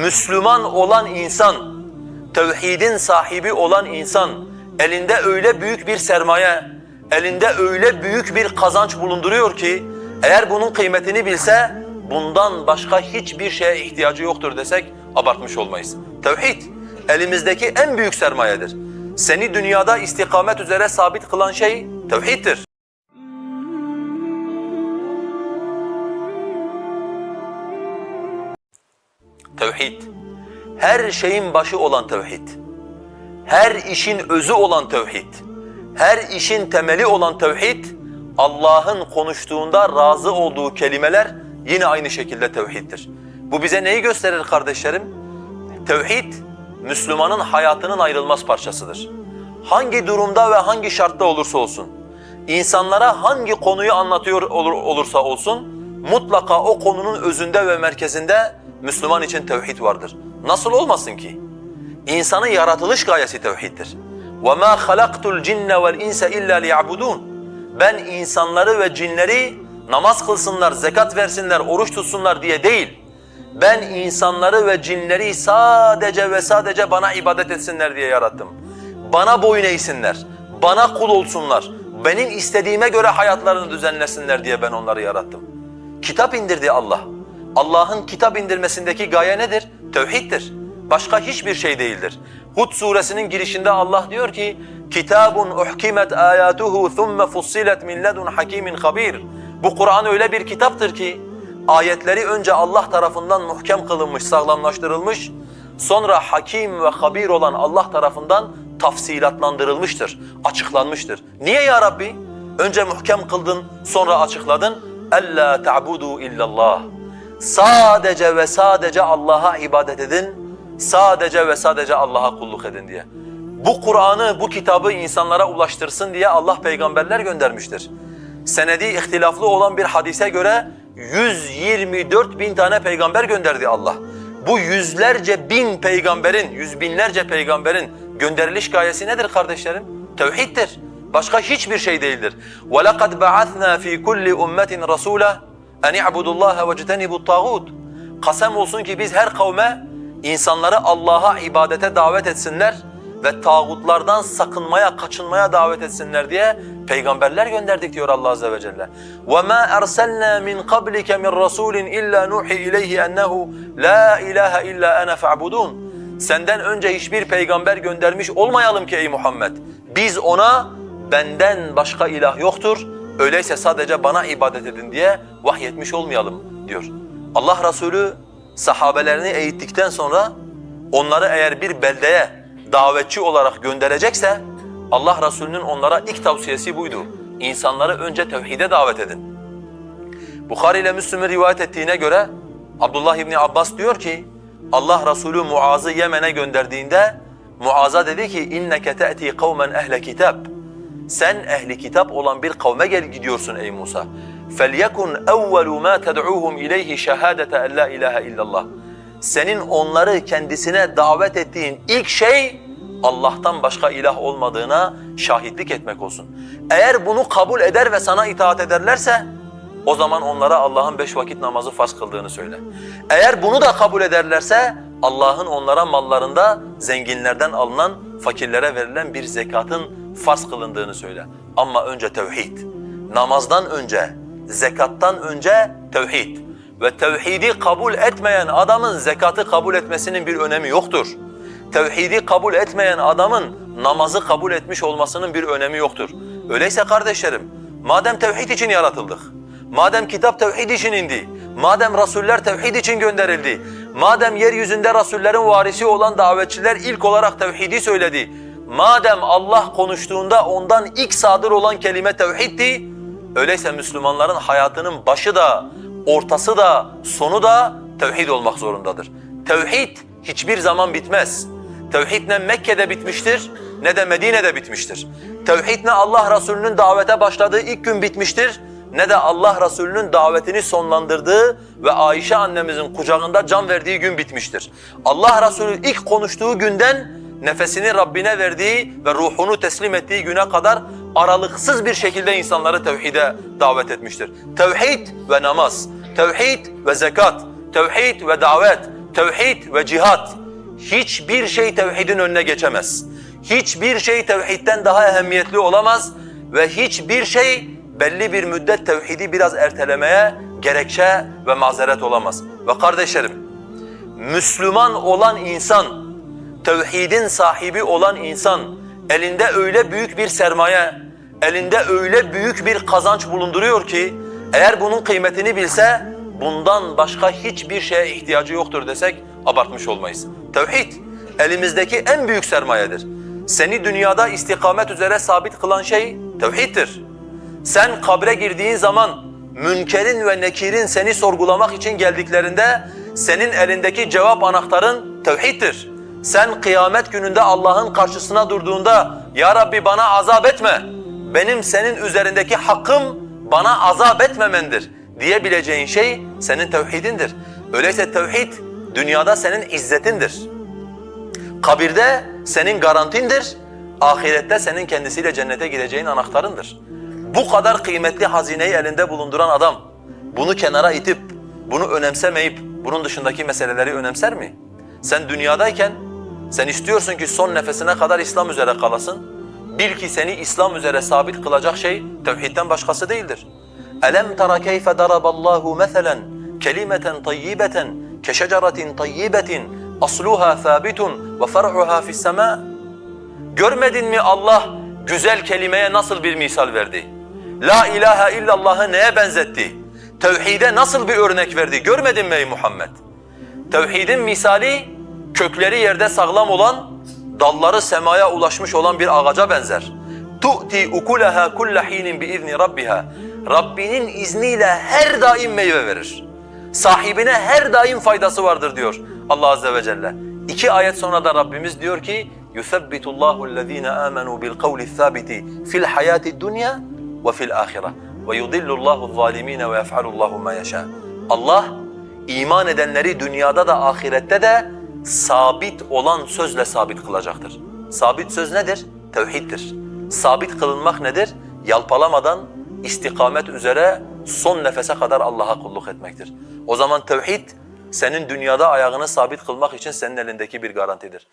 Müslüman olan insan, tevhidin sahibi olan insan elinde öyle büyük bir sermaye, elinde öyle büyük bir kazanç bulunduruyor ki eğer bunun kıymetini bilse bundan başka hiçbir şeye ihtiyacı yoktur desek abartmış olmayız. Tevhid elimizdeki en büyük sermayedir. Seni dünyada istikamet üzere sabit kılan şey tevhiddir. Tevhid. Her şeyin başı olan tevhid. Her işin özü olan tevhid. Her işin temeli olan tevhid. Allah'ın konuştuğunda razı olduğu kelimeler yine aynı şekilde tevhiddir. Bu bize neyi gösterir kardeşlerim? Tevhid, Müslümanın hayatının ayrılmaz parçasıdır. Hangi durumda ve hangi şartta olursa olsun, insanlara hangi konuyu anlatıyor olur, olursa olsun, mutlaka o konunun özünde ve merkezinde Müslüman için tevhid vardır. Nasıl olmasın ki? İnsanın yaratılış gayesi tevhiddir. وَمَا خَلَقْتُ الْجِنَّ وَالْاِنْسَ اِلَّا لِيَعْبُدُونَ Ben insanları ve cinleri namaz kılsınlar, zekat versinler, oruç tutsunlar diye değil, ben insanları ve cinleri sadece ve sadece bana ibadet etsinler diye yarattım. Bana boyun eğsinler, bana kul olsunlar, benim istediğime göre hayatlarını düzenlesinler diye ben onları yarattım. Kitap indirdi Allah. Allah'ın kitap indirmesindeki gaye nedir? Tevhiddir. Başka hiçbir şey değildir. Hud suresinin girişinde Allah diyor ki: "Kitabun uhkimet ayatuhu thumma fussilet min ledun hakimin habir." Bu Kur'an öyle bir kitaptır ki ayetleri önce Allah tarafından muhkem kılınmış, sağlamlaştırılmış, sonra hakim ve habir olan Allah tarafından tafsilatlandırılmıştır, açıklanmıştır. Niye ya Rabbi? Önce muhkem kıldın, sonra açıkladın. Ella ta'budu illallah. Sadece ve sadece Allah'a ibadet edin. Sadece ve sadece Allah'a kulluk edin diye. Bu Kur'an'ı, bu kitabı insanlara ulaştırsın diye Allah peygamberler göndermiştir. Senedi ihtilaflı olan bir hadise göre 124 bin tane peygamber gönderdi Allah. Bu yüzlerce bin peygamberin, yüz binlerce peygamberin gönderiliş gayesi nedir kardeşlerim? Tevhiddir. Başka hiçbir şey değildir. وَلَقَدْ بَعَثْنَا ف۪ي كُلِّ اُمَّةٍ رَسُولًا اَنْ اِعْبُدُ اللّٰهَ وَاجْتَنِبُوا الطَّاغُوتِ Kasem olsun ki biz her kavme insanları Allah'a ibadete davet etsinler ve tağutlardan sakınmaya, kaçınmaya davet etsinler diye peygamberler gönderdik diyor Allah azze ve celle. وَمَا أَرْسَلْنَا مِنْ قَبْلِكَ مِنْ رَسُولٍ إِلَّا نُوحِي إِلَيْهِ أَنَّهُ لَا إِلَٰهَ إِلَّا أَنَا فَاعْبُدُونَ Senden önce hiçbir peygamber göndermiş olmayalım ki ey Muhammed. Biz ona benden başka ilah yoktur, öyleyse sadece bana ibadet edin diye vahyetmiş olmayalım diyor. Allah Resulü sahabelerini eğittikten sonra onları eğer bir beldeye davetçi olarak gönderecekse Allah Resulü'nün onlara ilk tavsiyesi buydu. İnsanları önce tevhide davet edin. Bukhari ile Müslim'in rivayet ettiğine göre Abdullah İbni Abbas diyor ki Allah Resulü Muaz'ı Yemen'e gönderdiğinde Muaz'a dedi ki inneke te'ti kavmen ehle kitab. Sen ehli kitap olan bir kavme gel gidiyorsun ey Musa. فَلْيَكُنْ اَوَّلُ مَا تَدْعُوهُمْ اِلَيْهِ شَهَادَةَ اَنْ لَا اِلَٰهَ اِلَّا اللّٰهِ Senin onları kendisine davet ettiğin ilk şey Allah'tan başka ilah olmadığına şahitlik etmek olsun. Eğer bunu kabul eder ve sana itaat ederlerse o zaman onlara Allah'ın beş vakit namazı farz kıldığını söyle. Eğer bunu da kabul ederlerse Allah'ın onlara mallarında zenginlerden alınan fakirlere verilen bir zekatın farz kılındığını söyle. Ama önce tevhid. Namazdan önce, zekattan önce tevhid. Ve tevhidi kabul etmeyen adamın zekatı kabul etmesinin bir önemi yoktur. Tevhidi kabul etmeyen adamın namazı kabul etmiş olmasının bir önemi yoktur. Öyleyse kardeşlerim, madem tevhid için yaratıldık, madem kitap tevhid için indi, madem rasuller tevhid için gönderildi, madem yeryüzünde rasullerin varisi olan davetçiler ilk olarak tevhidi söyledi, madem Allah konuştuğunda ondan ilk sadır olan kelime tevhiddi, öyleyse Müslümanların hayatının başı da, ortası da, sonu da tevhid olmak zorundadır. Tevhid hiçbir zaman bitmez. Tevhid ne Mekke'de bitmiştir ne de Medine'de bitmiştir. Tevhid ne Allah Resulü'nün davete başladığı ilk gün bitmiştir ne de Allah Resulü'nün davetini sonlandırdığı ve Ayşe annemizin kucağında can verdiği gün bitmiştir. Allah Resulü ilk konuştuğu günden nefesini Rabbine verdiği ve ruhunu teslim ettiği güne kadar aralıksız bir şekilde insanları tevhide davet etmiştir. Tevhid ve namaz, tevhid ve zekat, tevhid ve davet, tevhid ve cihat. Hiçbir şey tevhidin önüne geçemez. Hiçbir şey tevhidden daha ehemmiyetli olamaz ve hiçbir şey belli bir müddet tevhidi biraz ertelemeye gerekçe ve mazeret olamaz. Ve kardeşlerim, Müslüman olan insan, tevhidin sahibi olan insan, elinde öyle büyük bir sermaye, elinde öyle büyük bir kazanç bulunduruyor ki, eğer bunun kıymetini bilse, bundan başka hiçbir şeye ihtiyacı yoktur desek abartmış olmayız. Tevhid, elimizdeki en büyük sermayedir. Seni dünyada istikamet üzere sabit kılan şey tevhiddir. Sen kabre girdiğin zaman münkerin ve nekirin seni sorgulamak için geldiklerinde senin elindeki cevap anahtarın tevhiddir. Sen kıyamet gününde Allah'ın karşısına durduğunda ya Rabbi bana azap etme. Benim senin üzerindeki hakkım bana azap etmemendir diyebileceğin şey senin tevhidindir. Öyleyse tevhid dünyada senin izzetindir. Kabirde senin garantindir, ahirette senin kendisiyle cennete gideceğin anahtarındır. Bu kadar kıymetli hazineyi elinde bulunduran adam bunu kenara itip, bunu önemsemeyip bunun dışındaki meseleleri önemser mi? Sen dünyadayken sen istiyorsun ki son nefesine kadar İslam üzere kalasın. Bil ki seni İslam üzere sabit kılacak şey tevhidden başkası değildir. Elem tara keyfe daraballahu meselen kelimeten tayyibeten keşeceratin tayyibetin asluha sabitun ve far'uha fis sema. Görmedin mi Allah güzel kelimeye nasıl bir misal verdi? La ilahe illallah'ı neye benzetti? Tevhide nasıl bir örnek verdi? Görmedin mi ey Muhammed? Tevhidin misali kökleri yerde sağlam olan, dalları semaya ulaşmış olan bir ağaca benzer. Tu'ti ukulaha kulle hinin biizni rabbiha. Rabbinin izniyle her daim meyve verir. Sahibine her daim faydası vardır diyor Allah azze ve celle. İki ayet sonra da Rabbimiz diyor ki يُثَبِّتُ اللّٰهُ الَّذ۪ينَ آمَنُوا بِالْقَوْلِ الثَّابِتِ فِي الْحَيَاةِ الدُّنْيَا وَفِي الْآخِرَةِ وَيُضِلُّ اللّٰهُ الظَّالِم۪ينَ وَيَفْعَلُ اللّٰهُ مَا يَشَاءُ Allah iman edenleri dünyada da ahirette de sabit olan sözle sabit kılacaktır. Sabit söz nedir? Tevhiddir. Sabit kılınmak nedir? Yalpalamadan istikamet üzere son nefese kadar Allah'a kulluk etmektir. O zaman tevhid senin dünyada ayağını sabit kılmak için senin elindeki bir garantidir.